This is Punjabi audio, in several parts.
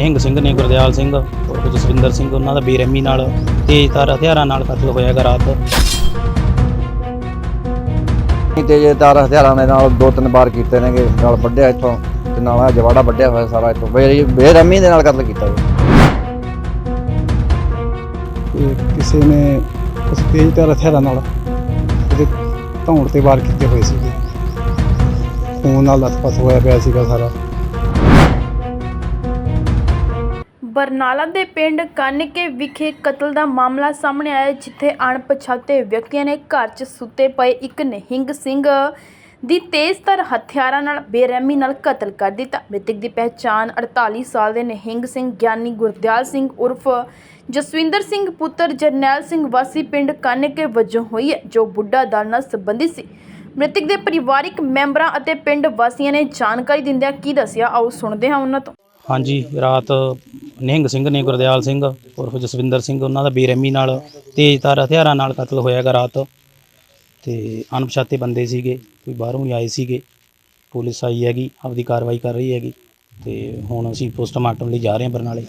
ਨਿਹੰਗ ਸਿੰਘ ਨੇ ਗੁਰਦਿਆਲ ਸਿੰਘ ਉਰਫ ਜਸਵਿੰਦਰ ਸਿੰਘ ਉਹਨਾਂ ਦਾ ਬੇਰਹਿਮੀ ਨਾਲ ਤੇਜ਼ਧਾਰ ਹਥਿਆਰਾਂ ਨਾਲ ਕਤਲ ਹੋਇਆ ਗਾ ਰਾਤ। ਤੇਜ਼ਦਾਰ ਹਥਿਆਰਾਂ ਦੇ ਨਾਲ ਦੋ ਤਿੰਨ ਵਾਰ ਕੀਤੇ ਨੇਗੇ ਨਾਲ ਵੱਢਿਆ ਇੱਥੋਂ ਤੇ ਨਾਲ ਆ ਜਵਾੜਾ ਵੱਢਿਆ ਹੋਇਆ ਸਾਰਾ ਇੱਥੋਂ। ਬੇਰਹਿਮੀ ਦੇ ਨਾਲ ਕਤਲ ਕੀਤਾ ਜੀ। ਤੇ ਕਿਸੇ ਨੇ ਉਸ ਤੇਜ਼ਧਾਰ ਹਥਿਆਰਾਂ ਨਾਲ ਉਹਦੇ ਧੌਣ ਤੇ ਵਾਰ ਕੀਤੇ ਹੋਏ ਸੀਗੇ। ਖੂਨ ਨਾਲ ਲੱਥਪੱਥ ਹੋਇਆ ਪਿਆ ਸੀਗਾ ਸਾਰਾ। ਬਰਨਾਲਾ ਦੇ ਪਿੰਡ ਕਾਨਕੇ ਵਿਖੇ ਕਤਲ ਦਾ ਮਾਮਲਾ ਸਾਹਮਣੇ ਆਇਆ ਹੈ, ਜਿੱਥੇ ਅਣਪਛਾਤੇ ਵਿਅਕਤੀਆਂ ਨੇ ਘਰ 'ਚ ਸੁੱਤੇ ਪਏ ਇੱਕ ਨਿਹੰਗ ਸਿੰਘ ਦੀ ਤੇਜ਼ਧਾਰ ਹਥਿਆਰਾਂ ਨਾਲ ਬੇਰਹਿਮੀ ਨਾਲ ਕਤਲ ਕਰ ਦਿੱਤਾ। ਮ੍ਰਿਤਕ ਦੀ ਪਹਿਚਾਣ 48 ਸਾਲ ਦੇ ਨਿਹੰਗ ਸਿੰਘ ਗਿਆਨੀ ਗੁਰਦਿਆਲ ਸਿੰਘ ਉਰਫ ਜਸਵਿੰਦਰ ਸਿੰਘ ਪੁੱਤਰ ਜਰਨੈਲ ਸਿੰਘ ਵਾਸੀ ਪਿੰਡ ਕਾਨਕੇ ਵਜੋਂ ਹੋਈ ਹੈ ਜੋ ਬੁੱਢਾ ਦਲ ਨਾਲ ਸੰਬੰਧਿਤ ਸੀ। ਮ੍ਰਿਤਕ ਦੇ ਪਰਿਵਾਰਿਕ ਮੈਂਬਰਾਂ ਅਤੇ ਪਿੰਡ ਵਾਸੀਆਂ ਨੇ ਜਾਣਕਾਰੀ ਦਿੰਦਿਆਂ ਕੀ ਦੱਸਿਆ ਆਓ ਸੁਣਦੇ ਹਾਂ ਉਹਨਾਂ ਤੋਂ। ਹਾਂਜੀ ਰਾਤ ਨਿਹੰਗ ਸਿੰਘ ਨੇ ਗੁਰਦਿਆਲ ਸਿੰਘ ਉਰਫ ਜਸਵਿੰਦਰ ਸਿੰਘ ਉਹਨਾਂ ਦਾ ਬੇਰਹਿਮੀ ਨਾਲ ਤੇਜ਼ਧਾਰ ਹਥਿਆਰਾਂ ਨਾਲ ਕਤਲ ਹੋਇਆ ਗਾ ਰਾਤ। ਤੇ ਅਣਪਛਾਤੇ ਬੰਦੇ ਸੀਗੇ ਕੋਈ ਬਾਹਰੋਂ ਹੀ ਆਏ ਸੀਗੇ। ਪੁਲਿਸ ਆਈ ਹੈਗੀ ਆਪਦੀ ਕਾਰਵਾਈ ਕਰ ਰਹੀ ਹੈਗੀ। ਤੇ ਹੁਣ ਅਸੀਂ ਪੋਸਟਮਾਰਟਮ ਲਈ ਜਾ ਰਹੇ ਹਾਂ ਬਰਨਾਲੇ।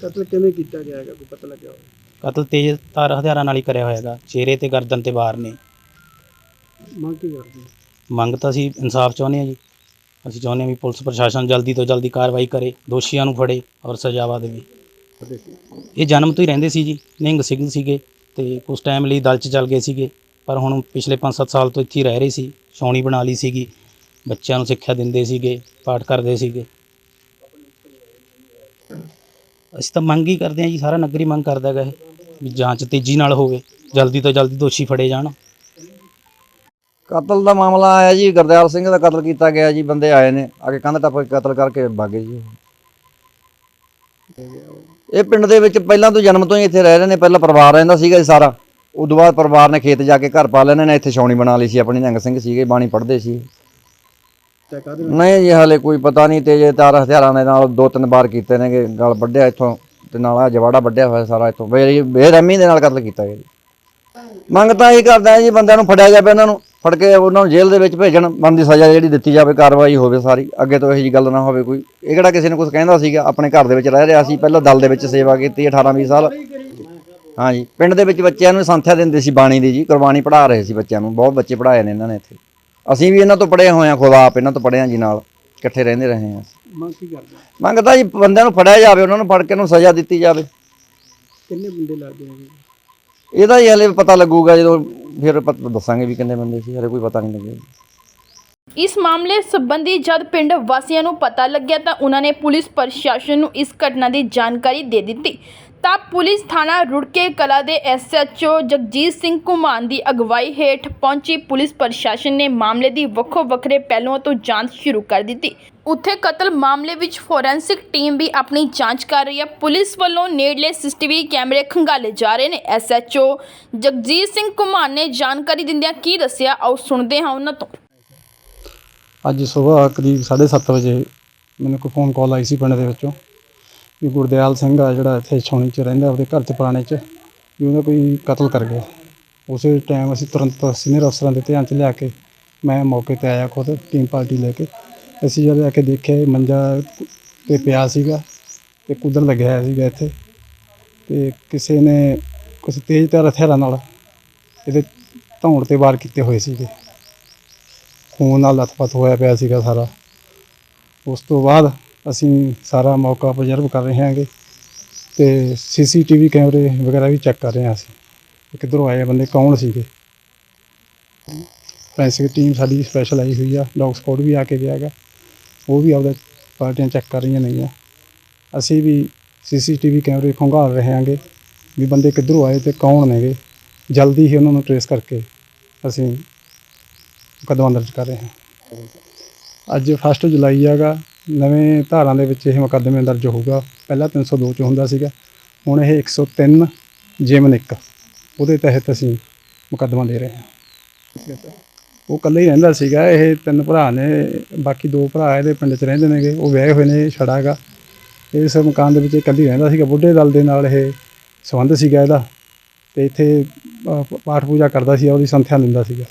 ਕਤਲ ਕਿਵੇਂ ਕੀਤਾ ਗਿਆ ਹੈਗਾ? ਕੋਈ ਪਤਾ ਲੱਗਿਆ ਕਤਲ ਤੇਜ਼ਧਾਰ ਹਥਿਆਰਾਂ ਨਾਲ ਹੀ ਕਰਿਆ ਹੋਇਆ ਹੈਗਾ ਚਿਹਰੇ ਤੇ ਗਰਦਨ ਤੇ ਵਾਰ ਨੇ। ਮੰਗ ਕੀ ਕਰਦੇ ਮੰਗ ਤਾਂ ਅਸੀਂ ਇਨਸਾਫ ਚਾਹੁੰਦੇ ਹਾਂ ਜੀ। ਅਸੀਂ ਚਾਹੁੰਦੇ ਹਾਂ ਵੀ ਪੁਲਿਸ ਪ੍ਰਸ਼ਾਸਨ ਜਲਦੀ ਤੋਂ ਜਲਦੀ ਕਾਰਵਾਈ ਕਰੇ, ਦੋਸ਼ੀਆਂ ਨੂੰ ਫੜੇ ਔਰ ਸਜ਼ਾਵਾ ਦੇਵੇ ਇਹ ਜਨਮ ਤੋਂ ਹੀ ਰਹਿੰਦੇ ਸੀ ਜੀ, ਨਿਹੰਗ ਸਿੰਘ ਸੀਗੇ ਤੇ ਕੁਝ ਟਾਈਮ ਲਈ ਦਲ 'ਚ ਚੱਲ ਗਏ ਸੀਗੇ, ਪਰ ਹੁਣ ਪਿਛਲੇ 5-7 ਸਾਲ ਤੋਂ ਇੱਥੇ ਰਹਿ ਰਹੇ ਸੀ, ਛਾਉਣੀ ਬਣਾ ਲਈ ਸੀਗੀ, ਬੱਚਿਆਂ ਨੂੰ ਸਿੱਖਿਆ ਦਿੰਦੇ ਸੀਗੇ, ਪਾਠ ਕਰਦੇ ਸੀਗੇ। ਅਸੀਂ ਤਾਂ ਮੰਗ ਹੀ ਕਰਦੇ ਹਾਂ ਜੀ, ਸਾਰਾ ਨਗਰੀ ਮੰਗ ਕਰਦਾ ਹੈਗਾ ਇਹ, ਵੀ ਜਾਂਚ ਤੇਜ਼ੀ ਨਾਲ ਹੋਵੇ, ਜਲਦੀ ਤੋਂ ਜਲਦੀ ਦੋਸ਼ੀ ਫੜੇ ਜਾਣ। ਕਤਲ ਦਾ ਮਾਮਲਾ ਆਇਆ ਜੀ, ਗੁਰਦਿਆਲ ਸਿੰਘ ਦਾ ਕਤਲ ਕੀਤਾ ਗਿਆ ਜੀ, ਬੰਦੇ ਆਏ ਨੇ, ਆ ਕੇ ਕੰਧ ਟੱਪ ਕੇ ਕਤਲ ਕਰਕੇ ਭਾਗੇ ਜੀ ਇਹ ਪਿੰਡ ਦੇ ਵਿੱਚ ਪਹਿਲਾਂ ਤੋਂ ਜਨਮ ਤੋਂ ਹੀ ਇੱਥੇ ਰਹਿ ਰਹੇ ਨੇ, ਪਹਿਲਾਂ ਪਰਿਵਾਰ ਰਹਿੰਦਾ ਸੀਗਾ ਜੀ ਸਾਰਾ। ਉਦੋਂ ਬਾਅਦ ਪਰਿਵਾਰ ਨੇ ਖੇਤ ਜਾ ਕੇ ਘਰ ਪਾ ਲੈਣੇ ਨੇ, ਇੱਥੇ ਛਾਉਣੀ ਬਣਾ ਲਈ ਸੀ, ਆਪਣੀ ਨੰਗ ਸਿੰਘ ਸੀਗੇ, ਬਾਣੀ ਪੜ੍ਹਦੇ ਸੀ। ਨਹੀਂ ਜੀ, ਹਾਲੇ ਕੋਈ ਪਤਾ ਨਹੀਂ ਤੇਜੇ ਤਾਰ ਹਥਿਆਰਾਂ ਦੇ ਨਾਲ ਦੋ ਤਿੰਨ ਵਾਰ ਕੀਤੇ ਨੇਗੇ, ਗਲ ਵੱਢਿਆ ਇੱਥੋਂ, ਤੇ ਨਾਲ ਆ ਜਵਾੜਾ ਵੱਢਿਆ ਹੋਇਆ ਸਾਰਾ ਇੱਥੋਂ। ਬੇ ਬੇਰਹਿਮੀ ਦੇ ਨਾਲ ਕਤਲ ਕੀਤਾ ਗਿਆ ਜੀ। ਮੰਗ ਤਾਂ ਇਹ ਕਰਦਾ ਜੀ, ਬੰਦਿਆਂ ਨੂੰ ਫੜਿਆ ਜਾਵੇ ਇਹਨਾਂ ਨੂੰ। ਫੜ ਕੇ ਉਹਨਾਂ ਨੂੰ ਜੇਲ੍ਹ ਦੇ ਵਿੱਚ ਭੇਜਣ ਬਣਦੀ ਸਜ਼ਾ ਜਿਹੜੀ ਦਿੱਤੀ ਜਾਵੇ ਕਾਰਵਾਈ ਹੋਵੇ ਸਾਰੀ। ਅੱਗੇ ਤੋਂ ਇਹੋ ਜੀ ਗੱਲ ਨਾ ਹੋਵੇ ਕੋਈ। ਇਹ ਕਿਹੜਾ ਕਿਸੇ ਨੇ ਕੁਝ ਕਹਿੰਦਾ ਸੀਗਾ? ਆਪਣੇ ਘਰ ਦੇ ਵਿੱਚ ਰਹਿ ਰਿਹਾ ਸੀ ਪਹਿਲਾਂ ਦਲ ਦੇ ਵਿੱਚ ਸੇਵਾ ਕੀਤੀ 18 20 ਸਾਲ। ਹਾਂਜੀ। ਪਿੰਡ ਦੇ ਵਿੱਚ ਬੱਚਿਆਂ ਨੂੰ ਸੰਥਿਆ ਦਿੰਦੇ ਸੀ ਬਾਣੀ ਦੀ ਜੀ ਕੁਰਬਾਨੀ ਪੜ੍ਹਾ ਰਹੇ ਸੀ ਬੱਚਿਆਂ ਨੂੰ। ਬਹੁਤ ਬੱਚੇ ਪੜ੍ਹਾਏ ਨੇ ਇਹਨਾਂ ਨੇ ਇੱਥੇ। ਅਸੀਂ ਵੀ ਇਹਨਾਂ ਤੋਂ ਪੜ੍ਹੇ ਹੋਏ ਹਾਂ ਖੁਦ ਆਪ ਇਹਨਾਂ ਤੋਂ ਪੜ੍ਹੇ ਜੀ ਨਾਲ। ਇਕੱਠੇ ਰਹਿੰਦੇ ਰਹੇ ਹਾਂ ਮੰਗ ਕੀ ਕਰਦੇ? ਮੰਗਦਾ ਜੀ ਬੰਦਿਆਂ ਨੂੰ ਫੜਿਆ ਜਾਵੇ ਉਹਨਾਂ ਨੂੰ ਫੜ ਕੇ ਉਹਨੂੰ ਸਜ਼ਾ ਦਿੱਤੀ ਜਾਵੇ। ਕਿੰਨੇ ਬੰਦੇ ਲੱਗਦੇ ਹੈਗੇ ਇਹਦਾ ਹੀ ਹਲੇ ਪਤਾ ਲੱਗੂਗਾ ਜਦੋਂ ਫਿਰ ਪਤਾ ਦੱਸਾਂਗੇ ਵੀ ਕਿੰਨੇ ਬੰਦੇ ਸੀ, ਹਲੇ ਕੋਈ ਪਤਾ ਨਹੀਂ ਲੱਗਿਆ ਇਸ ਮਾਮਲੇ ਸੰਬੰਧੀ ਜਦ ਪਿੰਡ ਵਾਸੀਆਂ ਨੂੰ ਪਤਾ ਲੱਗਿਆ ਤਾਂ ਉਹਨਾਂ ਨੇ ਪੁਲਿਸ ਪ੍ਰਸ਼ਾਸਨ ਨੂੰ ਇਸ ਘਟਨਾ ਦੀ ਜਾਣਕਾਰੀ ਦੇ ਦਿੱਤੀ। ਤਾਂ ਪੁਲਿਸ ਥਾਣਾ ਰੁੜਕੇ ਕਲਾ ਦੇ ਐਸਐਚਓ ਜਗਜੀਤ ਸਿੰਘ ਘੁਮਾਨ ਦੀ ਅਗਵਾਈ ਹੇਠ ਪਹੁੰਚੀ ਪੁਲਿਸ ਪ੍ਰਸ਼ਾਸਨ ਨੇ ਮਾਮਲੇ ਦੀ ਵੱਖੋ ਵੱਖਰੇ ਪਹਿਲੂਆਂ ਤੋਂ ਜਾਂਚ ਸ਼ੁਰੂ ਕਰ ਦਿੱਤੀ। ਉੱਥੇ ਕਤਲ ਮਾਮਲੇ ਵਿੱਚ ਫੋਰੈਂਸਿਕ ਟੀਮ ਵੀ ਆਪਣੀ ਜਾਂਚ ਕਰ ਰਹੀ ਹੈ। ਪੁਲਿਸ ਵੱਲੋਂ ਨੇੜਲੇ ਸੀਸੀਟੀਵੀ ਕੈਮਰੇ ਖੰਗਾਲੇ ਜਾ ਰਹੇ ਨੇ। ਐਸਐਚਓ ਜਗਜੀਤ ਸਿੰਘ ਘੁਮਾਨ ਨੇ ਜਾਣਕਾਰੀ ਦਿੰਦਿਆਂ ਕੀ ਦੱਸਿਆ, ਆਓ ਸੁਣਦੇ ਹਾਂ ਉਹਨਾਂ ਤੋਂ। ਅੱਜ ਸਵੇਰ ਕਰੀਬ 7:30 ਵਜੇ ਮੈਨੂੰ ਕੋਈ ਫੋਨ ਕਾਲ ਆਈ ਸੀ ਪਿੰਡ ਦੇ ਵਿੱਚੋਂ। ਵੀ ਗੁਰਦਿਆਲ ਸਿੰਘ ਆ ਜਿਹੜਾ ਇੱਥੇ ਛਾਉਣੀ 'ਚ ਰਹਿੰਦਾ, ਉਹਦੇ ਘਰ 'ਚ ਪੁਰਾਣੇ 'ਚ, ਵੀ ਉਹਦਾ ਕੋਈ ਕਤਲ ਕਰ ਗਿਆ। ਉਸੇ ਟਾਈਮ ਅਸੀਂ ਤੁਰੰਤ ਸੀਨੀਅਰ ਅਫਸਰਾਂ ਦੇ ਧਿਆਨ 'ਚ ਲਿਆ ਕੇ ਮੈਂ ਮੌਕੇ ਤੇ ਆਇਆ ਖੁਦ ਟੀਮ ਪਾਰਟੀ ਲੈ ਕੇ। ਅਸੀਂ ਜਦ ਆ ਕੇ ਦੇਖਿਆ, ਇਹ ਮੰਜਾ ਤੇ ਪਿਆ ਸੀਗਾ ਤੇ ਕੁੱਦਣ ਲੱਗਿਆ ਹੋਇਆ ਸੀਗਾ ਇੱਥੇ। ਤੇ ਕਿਸੇ ਨੇ ਕੁਝ ਤੇਜ਼ਧਾਰ ਹਥਿਆਰਾਂ ਨਾਲ ਇਹਦੇ ਧੌਣ ਤੇ ਵਾਰ ਕੀਤੇ ਹੋਏ ਸੀਗੇ। ਖੂਨ ਨਾਲ ਲੱਥਪੱਥ ਹੋਇਆ ਪਿਆ ਸੀਗਾ ਸਾਰਾ। ਉਸ ਤੋਂ ਬਾਅਦ ਅਸੀਂ ਸਾਰਾ ਮੌਕਾ ਅਬਜ਼ਰਵ ਕਰ ਰਹੇ ਹਾਂਗੇ ਤੇ ਸੀਸੀਟੀਵੀ ਕੈਮਰੇ ਵਗੈਰਾ ਵੀ ਚੈੱਕ ਕਰ ਰਹੇ ਹਾਂ ਅਸੀਂ ਕਿੱਧਰੋਂ ਆਏ ਬੰਦੇ, ਕੌਣ ਸੀਗੇ। ਫੋਰੈਂਸਿਕ ਟੀਮ ਸਾਡੀ ਸਪੈਸ਼ਲ ਆਈ ਹੋਈ ਆ ਡੌਗ ਸਪੋਰਟ ਵੀ ਆ ਕੇ ਗਿਆ ਹੈਗਾ। ਉਹ ਵੀ ਆਪਦਾ ਪਾਰਟੀਆਂ ਚੈੱਕ ਕਰ ਰਹੀਆਂ ਨੇਗੀਆਂ। ਅਸੀਂ ਵੀ ਸੀਸੀਟੀਵੀ ਕੈਮਰੇ ਖੰਗਾਲ ਰਹੇ ਹਾਂਗੇ ਵੀ ਬੰਦੇ ਕਿੱਧਰੋਂ ਆਏ ਤੇ ਕੌਣ ਨੇਗੇ। ਜਲਦੀ ਹੀ ਉਹਨਾਂ ਨੂੰ ਟਰੇਸ ਕਰਕੇ ਅਸੀਂ ਮੁਕੱਦਮਾ ਦਰਜ ਕਰ ਰਹੇ ਹਾਂ। ਅੱਜ 1 ਜੁਲਾਈ ਹੈਗਾ ਨਵੇਂ ਧਾਰਾਂ ਦੇ ਵਿੱਚ ਇਹ ਮੁਕੱਦਮੇ ਦਰਜ ਹੋਊਗਾ। ਪਹਿਲਾਂ 302 ਚ ਹੁੰਦਾ ਸੀਗਾ, ਹੁਣ ਇਹ 103 ਜਿਮਨ 1 ਉਹਦੇ ਤਹਿਤ ਅਸੀਂ ਮੁਕੱਦਮਾ ਦੇ ਰਹੇ ਹਾਂ। ਉਹ ਇਕੱਲੇ ਹੀ ਰਹਿੰਦਾ ਸੀਗਾ, ਇਹ ਤਿੰਨ ਭਰਾ ਨੇ, ਬਾਕੀ ਦੋ ਭਰਾ ਇਹਦੇ ਪਿੰਡ 'ਚ ਰਹਿੰਦੇ ਨੇਗੇ, ਉਹ ਵਿਆਹੇ ਹੋਏ ਨੇ ਛੜਾ ਹੈਗਾ। ਇਸ ਮਕਾਨ ਦੇ ਵਿੱਚ ਇਕੱਲੀ ਰਹਿੰਦਾ ਸੀਗਾ, ਬੁੱਢੇ ਦਲ ਦੇ ਨਾਲ ਇਹ ਸੰਬੰਧ ਸੀਗਾ ਇਹਦਾ। ਤੇ ਇੱਥੇ ਪਾਠ ਪੂਜਾ ਕਰਦਾ ਸੀ, ਉਹਦੀ ਸੰਥਿਆ ਦਿੰਦਾ ਸੀਗਾ।